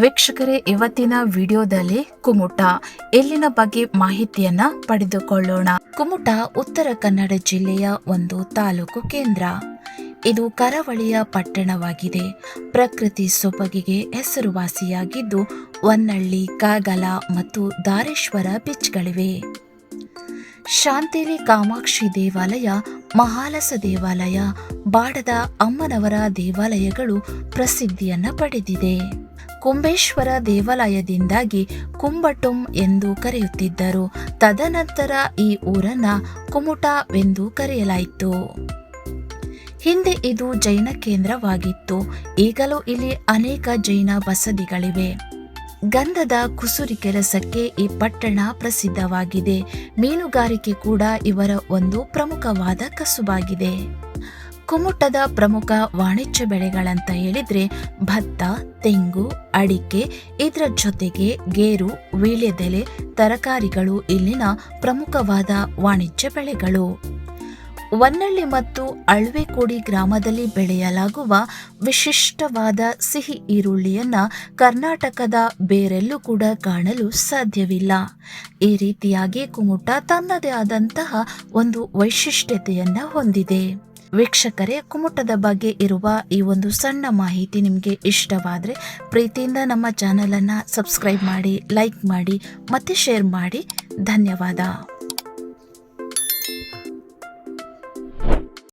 ವೀಕ್ಷಕರೇ, ಇವತ್ತಿನ ವಿಡಿಯೋದಲ್ಲಿ ಕುಮುಟ. ಇಲ್ಲಿನ ಬಗ್ಗೆ ಮಾಹಿತಿಯನ್ನ ಪಡೆದುಕೊಳ್ಳೋಣ. ಕುಮುಟ ಉತ್ತರ ಕನ್ನಡ ಜಿಲ್ಲೆಯ ಒಂದು ತಾಲೂಕು ಕೇಂದ್ರ. ಇದು ಕರಾವಳಿಯ ಪಟ್ಟಣವಾಗಿದೆ. ಪ್ರಕೃತಿ ಸೊಬಗಿಗೆ ಹೆಸರುವಾಸಿಯಾಗಿದ್ದು, ಹೊನ್ನಳ್ಳಿ, ಕಾಗಲ ಮತ್ತು ದಾರೇಶ್ವರ ಬೀಚ್ಗಳಿವೆ. ಶಾಂತೇಲಿ ಕಾಮಾಕ್ಷಿ ದೇವಾಲಯ, ಮಹಾಲಸ ದೇವಾಲಯ, ಬಾಡದ ಅಮ್ಮನವರ ದೇವಾಲಯಗಳು ಪ್ರಸಿದ್ಧಿಯನ್ನು ಪಡೆದಿದೆ. ಕುಂಬೇಶ್ವರ ದೇವಾಲಯದಿಂದಾಗಿ ಕುಂಬಟುಂ ಎಂದು ಕರೆಯುತ್ತಿದ್ದರು. ತದನಂತರ ಈ ಊರನ್ನ ಕುಮುಟವೆಂದು ಕರೆಯಲಾಯಿತು. ಹಿಂದೆ ಇದು ಜೈನ ಕೇಂದ್ರವಾಗಿತ್ತು. ಈಗಲೂ ಇಲ್ಲಿ ಅನೇಕ ಜೈನ ಬಸದಿಗಳಿವೆ ಗಂಧದ ಕುಸುರಿ ಕೆಲಸಕ್ಕೆ ಈ ಪಟ್ಟಣ ಪ್ರಸಿದ್ಧವಾಗಿದೆ. ಮೀನುಗಾರಿಕೆ ಕೂಡ ಇವರ ಒಂದು ಪ್ರಮುಖವಾದ ಕಸುಬಾಗಿದೆ. ಕುಮುಟದ ಪ್ರಮುಖ ವಾಣಿಜ್ಯ ಬೆಳೆಗಳಂತ ಹೇಳಿದ್ರೆ ಭತ್ತ, ತೆಂಗು, ಅಡಿಕೆ, ಇದರ ಜೊತೆಗೆ ಗೇರು, ವೀಳ್ಯದೆಲೆ, ತರಕಾರಿಗಳು ಇಲ್ಲಿನ ಪ್ರಮುಖವಾದ ವಾಣಿಜ್ಯ ಬೆಳೆಗಳು. ಹೊನ್ನಳ್ಳಿ ಮತ್ತು ಅಳ್ವೆಕೋಡಿ ಗ್ರಾಮದಲ್ಲಿ ಬೆಳೆಯಲಾಗುವ ವಿಶಿಷ್ಟವಾದ ಸಿಹಿ ಈರುಳ್ಳಿಯನ್ನ ಕರ್ನಾಟಕದ ಬೇರೆಲ್ಲೂ ಕೂಡ ಕಾಣಲು ಸಾಧ್ಯವಿಲ್ಲ. ಈ ರೀತಿಯಾಗಿ ಕುಮುಟ ತನ್ನದೇ ಆದಂತಹ ಒಂದು ವೈಶಿಷ್ಟ್ಯತೆಯನ್ನ ಹೊಂದಿದೆ. ವೀಕ್ಷಕರೇ, ಕುಮುಟದ ಬಗ್ಗೆ ಇರುವ ಈ ಒಂದು ಸಣ್ಣ ಮಾಹಿತಿ ನಿಮಗೆ ಇಷ್ಟವಾದರೆ ಪ್ರೀತಿಯಿಂದ ನಮ್ಮ ಚಾನಲನ್ನು ಸಬ್ಸ್ಕ್ರೈಬ್ ಮಾಡಿ, ಲೈಕ್ ಮಾಡಿ, ಮತ್ತು ಶೇರ್ ಮಾಡಿ. ಧನ್ಯವಾದ.